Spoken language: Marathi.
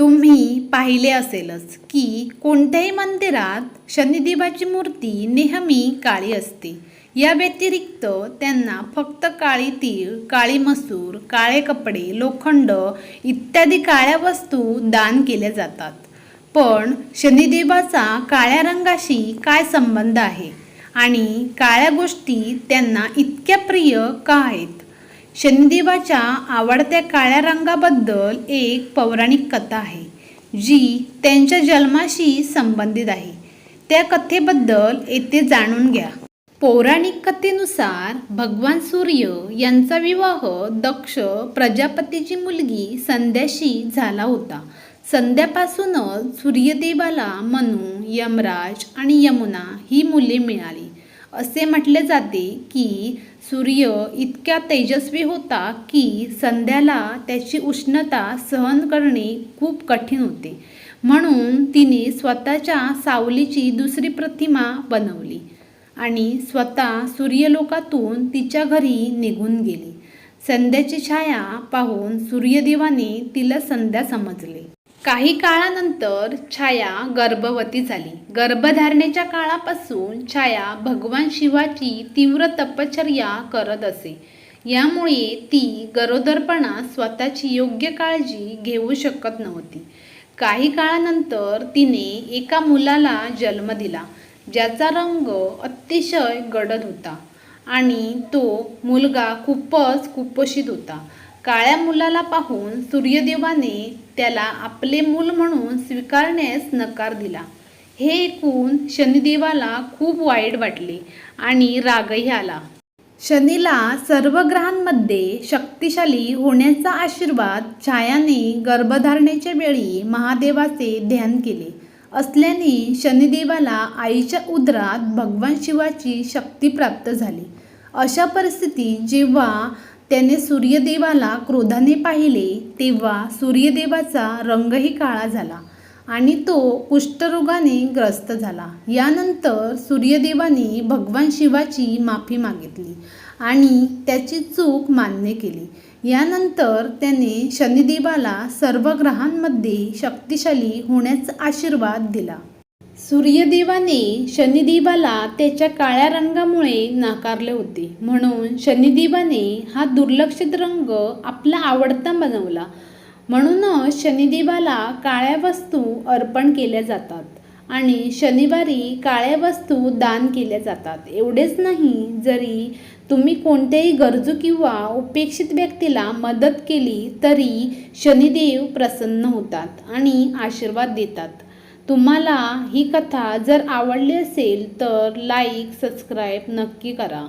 तुम्ही पाहिले असेलच की कोणत्याही मंदिरात शनिदेवाची मूर्ती नेहमी काळी असते. या व्यतिरिक्त त्यांना फक्त काळी तीळ काळी मसूर काळे कपडे लोखंड इत्यादी काळ्या वस्तू दान केल्या जातात. पण शनिदेवाचा काळ्या रंगाशी काय संबंध आहे? आणि काळ्या गोष्टी त्यांना इतक्या प्रिय का आहेत? शनिदेवाच्या आवडत्या काळ्या रंगाबद्दल एक पौराणिक कथा आहे जी त्यांच्या जन्माशी संबंधित आहे. त्या कथेबद्दल येथे जाणून घ्या. पौराणिक कथेनुसार भगवान सूर्य यांचा विवाह दक्ष प्रजापतीची मुलगी संध्याशी झाला होता. संध्यापासूनच सूर्यदेवाला मनु यमराज आणि यमुना ही मुले मिळाली. असे म्हटले जाते की सूर्य इतक्या तेजस्वी होता की संध्याला त्याची उष्णता सहन करणे खूप कठीण होते. म्हणून तिने स्वतःच्या सावलीची दुसरी प्रतिमा बनवली आणि स्वतः सूर्यलोकातून तिच्या घरी निघून गेली. संध्याची छाया पाहून सूर्यदेवाने तिला संध्या समजले. काही काळानंतर छाया गर्भवती झाली. गर्भधारणेच्या काळापासून छाया भगवान शिवाची तीव्र तपश्चर्या करत असे. यामुळे ती गरोदरपणा स्वतःची योग्य काळजी घेऊ शकत नव्हती. काही काळानंतर तिने एका मुलाला जन्म दिला ज्याचा रंग अतिशय गडद होता आणि तो मुलगा खूपच कुपोषित होता. काळ्या मुलाला पाहून सूर्यदेवाने त्याला आपले मूल म्हणून स्वीकारण्यास नकार दिला. हे ऐकून शनिदेवाला खूप वाईट वाटले आणि रागही आला. शनीला सर्व ग्रहांमध्ये शक्तिशाली होण्याचा आशीर्वाद छायाने गर्भधारणेच्या वेळी महादेवाचे ध्यान केले. असल्याने शनिदेवाला आईच्या उदरात भगवान शिवाची शक्ती प्राप्त झाली. अशा परिस्थितीत जेव्हा त्याने सूर्यदेवाला क्रोधाने पाहिले तेव्हा सूर्यदेवाचा रंगही काळा झाला आणि तो कुष्ठरोगाने ग्रस्त झाला. यानंतर सूर्यदेवाने भगवान शिवाची माफी मागितली आणि त्याची चूक मान्य केली. यानंतर त्याने शनिदेवाला सर्व ग्रहांमध्ये शक्तिशाली होण्याचा आशीर्वाद दिला. सूर्यदेवाने शनिदेवाला त्याच्या काळ्या रंगामुळे नाकारले होते. म्हणून शनिदेवाने हा दुर्लक्षित रंग आपला आवडता बनवला. म्हणूनच शनिदेवाला काळ्या वस्तू अर्पण केल्या जातात आणि शनिवारी काळ्या वस्तू दान केल्या जातात. एवढेच नाही जरी तुम्ही कोणत्याही गरजू किंवा उपेक्षित व्यक्तीला मदत केली तरी शनिदेव प्रसन्न होतात आणि आशीर्वाद देतात. तुम्हाला ही कथा जर आवडली असेल तर लाईक सबस्क्राईब नक्की करा.